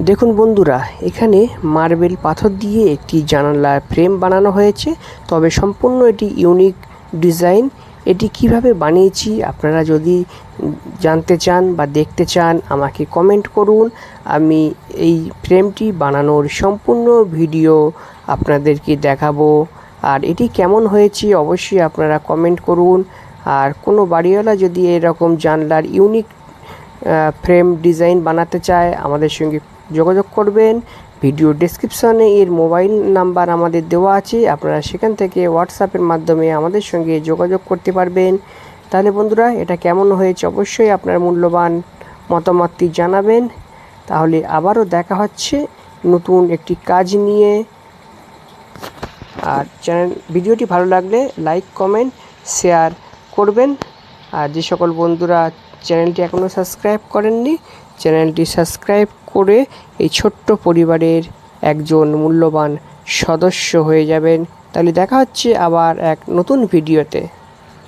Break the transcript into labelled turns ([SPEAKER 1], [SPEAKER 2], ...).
[SPEAKER 1] দেখুন বন্ধুরা, এখানে মার্বেল পাথর দিয়ে একটি জানালার ফ্রেম বানানো হয়েছে। তবে সম্পূর্ণ এটি ইউনিক ডিজাইন। এটি কীভাবে বানিয়েছি আপনারা যদি জানতে চান বা দেখতে চান, আমাকে কমেন্ট করুন। আমি এই ফ্রেমটি বানানোর সম্পূর্ণ ভিডিও আপনাদেরকে দেখাবো। আর এটি কেমন হয়েছে অবশ্যই আপনারা কমেন্ট করুন। আর কোনো বাড়িওয়ালা যদি এরকম জানলার ইউনিক ফ্রেম ডিজাইন বানাতে চায়, আমাদের সঙ্গে যোগাযোগ করবেন। ভিডিও ডেসক্রিপশনে এর মোবাইল নাম্বার আমাদের দেওয়া আছে, আপনারা সেখান থেকে হোয়াটসঅ্যাপের মাধ্যমে আমাদের সঙ্গে যোগাযোগ করতে পারবেন। তাহলে বন্ধুরা, এটা কেমন হয়েছে অবশ্যই আপনার মূল্যবান মতামতটি জানাবেন। তাহলে আবারও দেখা হচ্ছে নতুন একটি কাজ নিয়ে। আর চ্যানেল ভিডিওটি ভালো লাগলে লাইক কমেন্ট শেয়ার করবেন। আর যে সকল বন্ধুরা চ্যানেলটি এখনও সাবস্ক্রাইব করেননি, চ্যানেলটি সাবস্ক্রাইব করে এই ছোট্ট পরিবারের একজন মূল্যবান সদস্য হয়ে যাবেন। তাহলে দেখা হচ্ছে আবার এক নতুন ভিডিওতে।